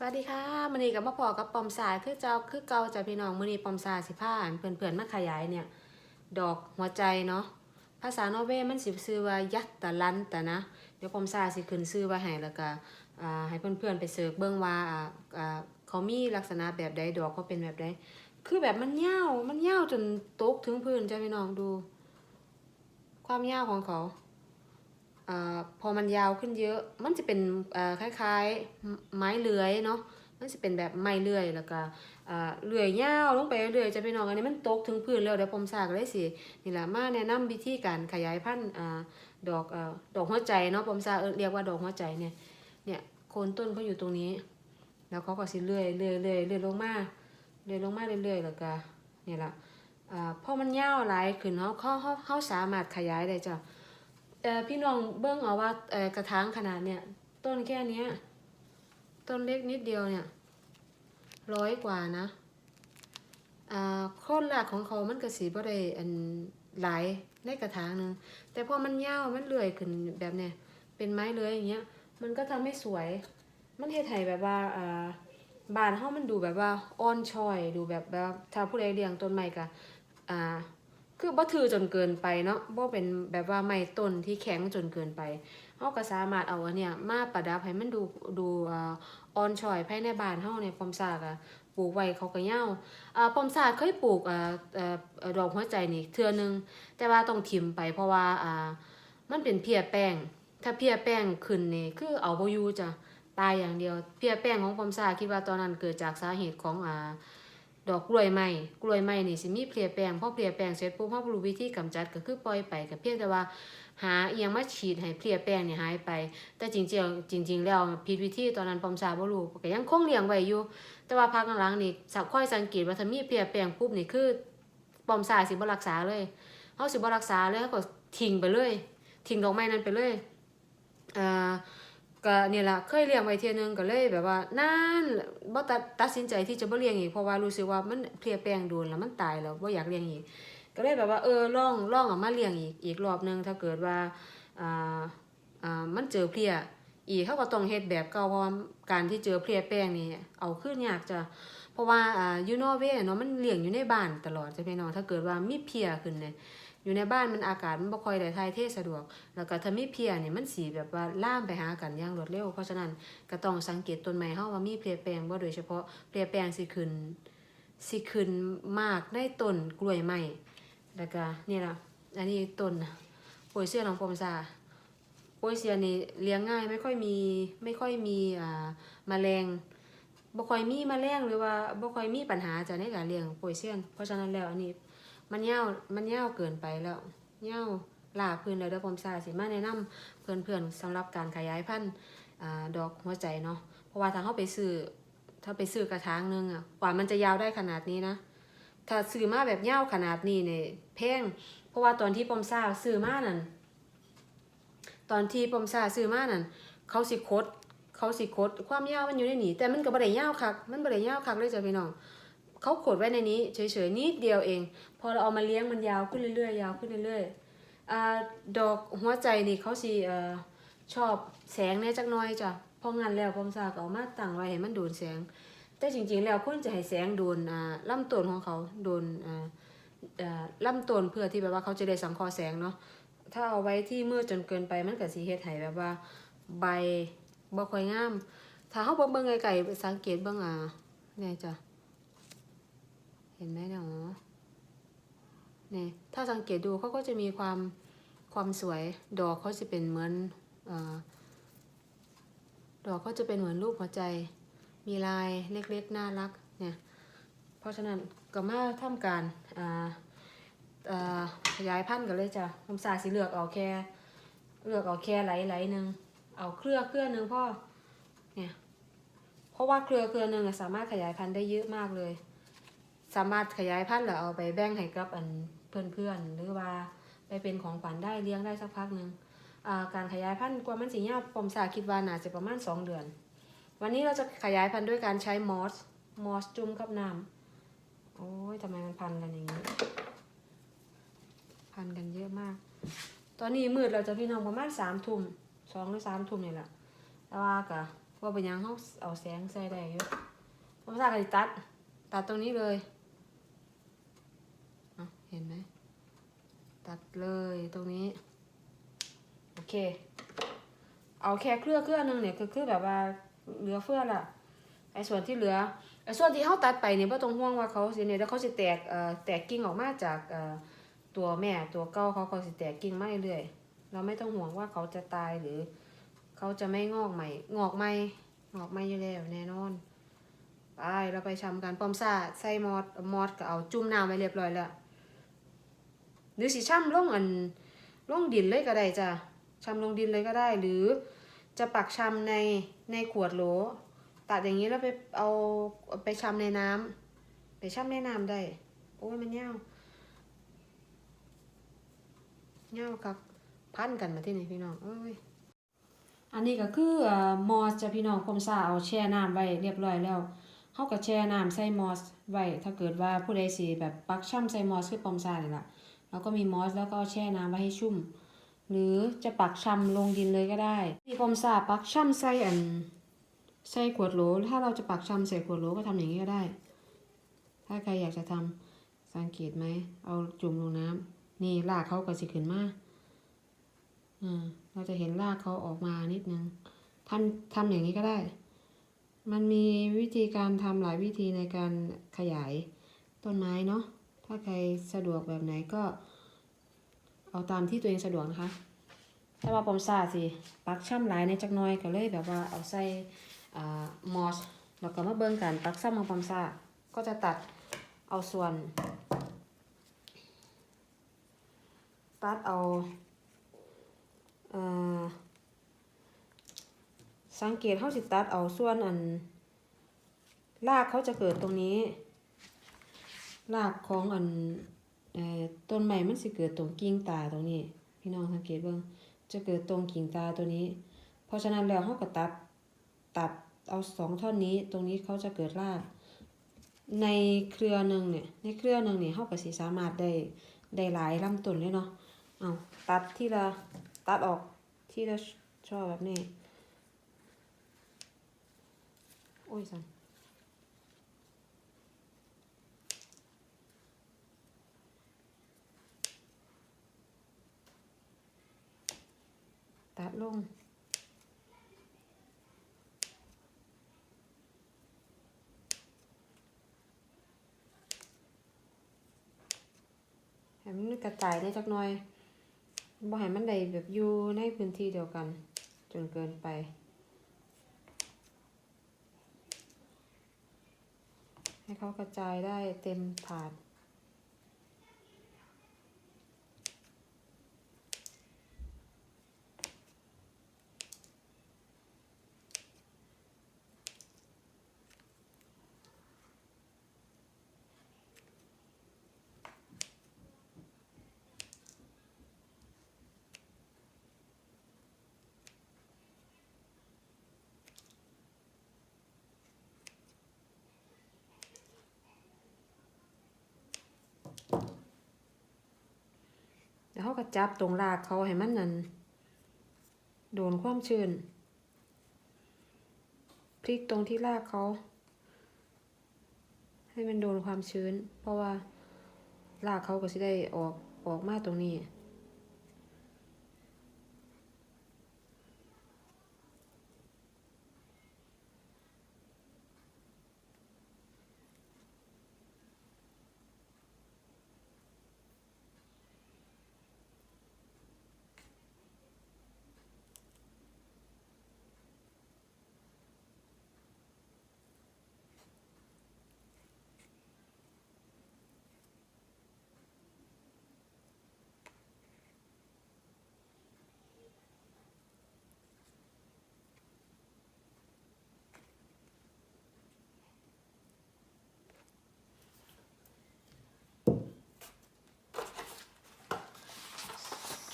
สวัสดีค่ะมือนี้กับมาพอกับปอมสายคือเจ้าคือเกาจ้ะพี่น้องมือนี้ปอมสายสิผ้าอันเพื่อนมาขยายเนี่ย ดอกหัวใจเนาะภาษาโนเวมันสิชื่อว่ายัตตะลันตะนะเดี๋ยวปอมสายสิขึ้นชื่อไว้ให้แล้วก็อ่าให้เพื่อนๆไปเสิร์ชเบิ่งว่าอ่าอ่าเขามีลักษณะแบบใดดอกเขาเป็นแบบใดคือแบบมันเยาวมันเยาวจนตกถึงพื้นจ้ะพี่น้องดู ความเยาวของเขา พอมันยาวขึ้นเยอะ มันจะเป็นคล้ายๆไม้เลื้อยเนาะ มันจะเป็นแบบไม้เลื้อยแล้วก็เลื้อยยาวลงไปเรื่อยๆจะไปนองอันนี้มันตกถึงพื้นแล้วเดี๋ยวผมสากเลยสินี่แหละมาแนะนำวิธีการขยายพันธุ์ดอกอดอกหัวใจเนาะผมสากเรียกว่าดอกหัวใจเนี่ย เนี่ยโคนต้นเขาอยู่ตรงนี้ แล้วเขาก็สิเลื่อยเลื่อยเลื่อยเลื่อยลงมาเลื่อยลงมาเรื่อยๆแล้วก็นี่แหละพอมันยาวหลายขึ้นเขาเขาเขาเขาสามารถขยายได้จ้ะ พี่น้องเบิ้งเอาว่าเออกระถางขนาดเนี่ย ต้นแค่เนี้ย ต้นเล็กนิดเดียวเนี่ยร้อยกว่านะอ่าโค่นหลักของเขามันก็สีบ่ได้อันหลายในกระถางหนึ่งแต่พอมันยาวมันเลื่อยขึ้นแบบเนี้ยเป็นไม้เลื้อยอย่างเงี้ย มันก็ทำให้สวย มันเฮ็ดให้แบบว่าอ่าบานเฮามันดูแบบว่าอ่อนช้อย ดูแบบแบบถ้าผู้ใดเลี้ยงต้นไม้ก็อ่า คือบ่ถือจนเกินไปเนาะบ่เป็นแบบว่าไม้ต้นที่แข็งจนเกินไปเฮาก็สามารถเอาอันเนี้ยมาประดับให้มันดูดูอ่ออนช้อยภายในบ้านเฮาเนี่ยปอมซากอะปลูกไว้เขาก็ยาอ่าปอมซากเคยปลูกอ่าดอกหัวใจนี่เทื่อนึง แต่ว่าต้องทิ่มไปเพราะว่าอ่ามันเป็นเพียแป้ง ถ้าเพียแป้งขึ้นนี่คือเอาบ่อยู่จ้ะตายอย่างเดียว เพียแป้งของปอมซาคิดว่าตอนนั้นเกิดจากสาเหตุของอ่า ดอกกล้วยไม้กล้วยไม้นี่สิมีเพลียแปลงพอเพลียแปลงเสร็จปุ๊บเฮาบ่รู้วิธีกำจัดก็คือปล่อยไปก็เพียงแต่ว่าหาเอียงมาฉีดให้เพลียแปลงนี่หายไป แต่จริงๆจริง ๆ แล้วผิดวิธีตอนนั้นปอมทราบ่รู้ก็ยังคงเลี้ยงไว้อยู่ แต่ว่าพักหลังๆนี่สักค่อยสังเกตว่าถ้ามีเพลียแปลงปุ๊บนี่คือปอมทราสิบ่รักษาเลยเฮาสิบ่รักษาเลยเฮาก็ทิ้งไปเลยทิ้งดอกไม้นั้นไปเลยอ่า ก็เนี่ยละเคยเลี้ยงไว้เทียนึงก็เลยแบบว่านานบ่ตัดตัดสินใจที่จะบ่เลี้ยงอีกเพราะว่ารู้สึกว่ามันเพลียแปลงโดนแล้วมันตายแล้วบ่อยากเลี้ยงอีก ก็เลยแบบว่าเออลองลองเอามาเลี้ยงอีกอีกรอบนึงถ้าเกิดว่าอ่าอ่ามันเจอเพลียอีกเขาก็ต้องเฮ็ดแบบเก่าเพราะการที่เจอเพลียแป้งนี่เอาขึ้นยากจะเพราะว่าอ่ายูโนเวเนาะมันเลี้ยงอยู่ในบ้านตลอดจะพี่น้องถ้าเกิดว่ามีเพลียขึ้นเนี่ย อยู่ในบ้านมันอากาศมันบ่ค่อยได้ถ่ายเทสะดวก แล้วก็ถ้ามีเพียเนี่ยมันสีแบบว่าล่ามไปหากันอย่างรวดเร็ว เพราะฉะนั้นก็ต้องสังเกตต้นไม้เฮาว่ามีเพลียแปลงบ่โดยเฉพาะเพลียแปลงสิขึ้นสิขึ้นมากในต้นกล้วยไม้แล้วก็นี่ล่ะอันนี้ต้นโปยเสื้อของปอมซาโปยเสื้อนี่เลี้ยงง่ายไม่ค่อยมีไม่ค่อยมีอ่าแมลงบ่ค่อยมีแมลงหรือว่าบ่ค่อยมีปัญหาจากในการเลี้ยงโปยเสื้อเพราะฉะนั้นแล้วอันนี้ มันยาวมันยาวเกินไปแล้วยาวลาพื้นแล้วเดี๋ยวผมสาสิมาแนะนำเพื่อนๆสำหรับการขยายพันธุ์ดอกหัวใจเนาะเพราะว่าถ้าเขาไปซื้อถ้าไปซื้อกระถางนึงอะกว่ามันจะยาวได้ขนาดนี้นะถ้าซื้อมาแบบยาวขนาดนี้เนี่ยแพงเพราะว่าตอนที่ปอมซาซื้อมานั่นตอนที่ปอมซาซื้อมานั่นเขาสิคดเขาสิคดความยาวมันอยู่ในนี้แต่มันก็บ่ได้ยาวคักมันบ่ได้ยาวคักเลยจ้ะพี่น้อง เขาขดไว้ในนี้เฉยๆนิดเดียวเอง พอเราเอามาเลี้ยงมันยาวขึ้นเรื่อยๆยาวขึ้นเรื่อยๆอดอกหัวใจนี่เขาสิชอบแสงเนี่จักน้อยจ้ะพราะงั้นแล้วผมสากเอามาตั้งไว้ให้มันโดนแสง แต่จริงๆแล้วควรจะให้แสงโดนอ่าลำต้นของเขาโดนอ่าอ่าลำต้นเพื่อที่แบบว่าเขาจะได้สังเคราะห์แสงเนาะถ้าเอาไว้ที่มืดจนเกินไปมันก็สิเฮ็ดให้แบบว่าใบบ่ค่อยงาม ถ้าเฮาบ่เบิ่งไกลๆสังเกตเบิ่งอ่าเนี่ยจ้ะ เห็นไหมเนาะนี่ถ้าสังเกตดูเขาก็จะมีความความสวยดอกเขาจะเป็นเหมือนอดอกเขาจะเป็นเหมือนรูปหัวใจ มีลายเล็กๆน่ารักเนี่ยเพราะฉะนั้นก็มาทำการอ่าขยายพันธุ์กันเลยจ้ะผมสาสิเหลือกเอาแค่เลือกเอาแค่ไหลไหลๆหนึ่งเอาเครือเครือหนึ่งพ่อเนี่ยเพราะว่าเครือเครือหนึ่งสามารถขยายพันธุ์ได้เยอะมากเลย สามารถขยายพันธุ์แล้วเอาไปแบ่งให้กับอันเพื่อนๆหรือว่าไปเป็นของขวัญได้เลี้ยงได้สักพักหนึ่งการขยายพันธุ์กว่ามันสิยาวผมสาคิดว่าน่าจะประมาณ 2 เดือน วันนี้เราจะขยายพันธุ์ด้วยการใช้มอสมอสจุ่มกับน้ำโอ้ยทำไมมันพันกันอย่างนี้ พันกันเยอะมาก ตอนนี้มืดเราจะพี่น้องประมาณสามทุ่มสองหรือสามทุ่มนี่แหละแต่ว่ากะว่าเป็นยังเขาเอาแสงใส่ได้อยู่พอมซาก็สิตัดตัดตรงนี้เลยเอาเห็นไหม ตัดเลยตรงนี้ โอเค เอาแค่เครือเครือนึงเนี่ยคือคือแบบว่าเหลือเฟือละไอ้ส่วนที่เหลือไอ้ส่วนที่เขาตัดไปเนี่ยไ่ต้องห่วงว่าเขาสิเนี่ยแล้วเขาสิแตกเอ่อแตกกิ่งออกมาจากเอ่อตัวแม่ตัวเก้าเขาเขาสิแตกกิ่งมาเรื่อยเราไม่ต้องห่วงว่าเขาจะตายหรือ เขาจะไม่งอกใหม่ งอกใหม่งอกใหม่อยู่แล้วแน่นอนไปเราไปชำกันปอมซาใส่มอดมอดก็เอาจุ่มน้ำไว้เรียบร้อยแล้ว หรือสิช่ำลงอันลงดินเลยก็ได้จ้ะช่ำลงดินเลยก็ได้ หรือจะปักช่ำในในขวดโหลตัดอย่างนี้แล้วไปเอาไปช่ำในน้ำไปช่ำในน้ำได้ โอ้ยมันเน่าเน่ากับพันกันมาที่นี่พี่น้องเอ้ยอันนี้ก็คืออมอสจะพี่น้องผมซาเอาแช่น้ำไว้เรียบร้อยแล้วเฮาก็แช่น้ำใส่มอสไว้ถ้าเกิดว่าผู้ใดสิแบบปักช่ำใส่มอสคือปอมซาเนี่ยล่ะ แล้วก็มีมอสแล้วก็แช่น้ำไว้ให้ชุ่ม หรือจะปักช่ำลงดินเลยก็ได้ที่ปอมซาปักช่ำใส่อันใส่ขวดโหล ถ้าเราจะปักช่ำใส่ขวดโหลก็ทำอย่างนี้ก็ได้ ถ้าใครอยากจะทำสังเกตไหม เอาจุ่มลงน้ำนี่รากเขาก็สิขึ้นมาอ่าเราจะเห็นรากเขาออกมานิดนึงทำทำอย่างนี้ก็ได้ มันมีวิธีการทำหลายวิธีในการขยายต้นไม้เนาะ ถ้าใครสะดวกแบบไหนก็ เอาตามที่ตัวเองสะดวกนะคะถ้าว่าปอมซาสิปักช่ำหลายในจักหน้อยก็เลยแบบว่าเอาใส่มอสแล้วก็มาเบิ่งกันปักซ้ำของปอมซาก็จะตัดเอาส่วน ตัดเอาเออสังเกตเขาสิตัดเอาส่วนอันรากเขาจะเกิดตรงนี้ รากของอันต้นใหม่มันสิเกิดตรงกิ่งตาตรงนี้ พี่น้องสังเกตเบิ่งจะเกิดตรงกิ่งตาตัวนี้ เพราะฉะนั้นแล้วเขาก็ตัดตัดเอาสองท่อนนี้ ตรงนี้เขาจะเกิดราก ในเครือหนึ่งเนี่ยในเครือหนึ่งเนี่ยเขาก็สิสามารถได้ได้หลายลำต้นเลยเนาะเอาตัดที่ละตัดออกที่ละช่อแบบนี้โอ้ยสัน ลง ให้มันกระจายได้จักหน่อยบ่ให้มันได้แบบอยู่ในพื้นที่เดียวกัน จนเกินไปให้เขากระจายได้เต็มถาด แล้วเขาก็จับตรงรากเขาให้มันนั่นโดนความชื้นพลิกตรงที่รากเขา ให้มันโดนความชื้น เพราะว่ารากเขาก็จะได้ออกออกมาตรงนี้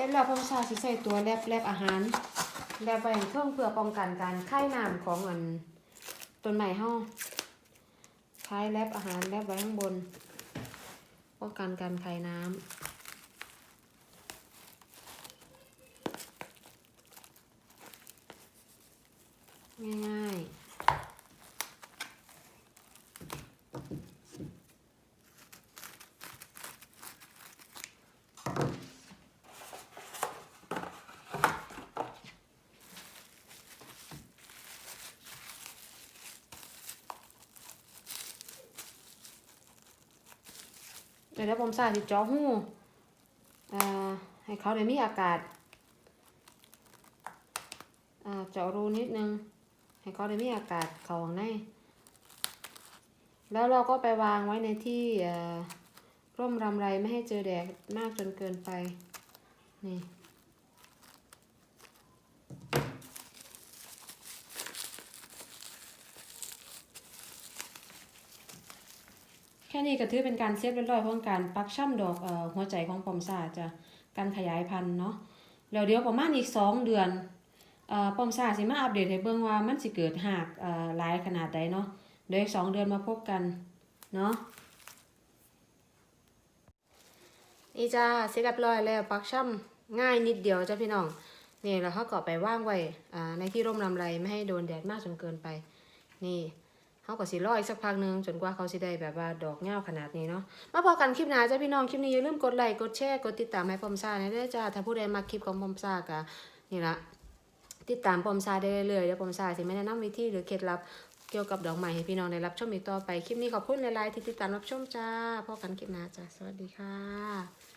สร็จแล้วพ่อชาสิใส่ตัวแลบแลบอาหาร แลบไว้เครื่องเพื่อป้องกันการไข้น้ำของอันต้นไม้เฮาใช้แลบอาหารแลบไว้ข้างบน ป้องกันการไข้น้ำง่ายๆ เดี๋ยวผมใส่ติดจอหูอให้เขาได้มีอากาศเจาะรูนิดนึง ให้เขาได้มีอากาศเข้าข้างใน แล้วเราก็ไปวางไว้ในที่ร่มรำไรไม่ให้เจอแดดมากจนเกินไป นี่ ค่นี้ก็ถือเป็นการเซฟเรียบร้อยของการปักช่ำดอกออหัวใจของปอมซาจะการขยายพันธุ์เนาะแล้วเดี๋ยวประมาณอีกสองเดือนออปอมซาสิมาอัปเดตให้เบิ่งว่ามันสิเกิดหากหลายขนาดใดเนาะเดี๋ยวอีกสองเดือนมาพบกันเนาะนี่จ้าเสร็จเรียบร้อยแล้วปักช่ำง่ายนิดเดียวจ้ะพี่น้องนี่แล้วเขาก็ไปว่างไว้ในที่ร่มรำไรไม่ให้โดนแดดมากจนเกินไปนี่ เขาก็สิรออีกสักพักหนึงจนกว่าเขาสิได้แบบว่าดอกเงาขนาดนี้เนาะมาพอกันคลิปหน้าจ้ะพี่น้องคลิปนี้อย่าลืมกดไลค์กดแชร์กดติดตามให้ปอมซานะเด้จ้าถ้าผู้ใดมาคลิปของปอมซากะนี่ละติดตามปอมซาได้เรื่อยๆเดี๋ยวปอมซาสิไม่แนะนำวิธีหรือเคล็ดลับเกี่ยวกับดอกไม้ให้พี่น้องได้รับชมอีกต่อไป คลิปนี้ขอบคุณหลายๆที่ติดตามรับชมจ้าพบกันคลิปหน้าจ้าสวัสดีค่ะ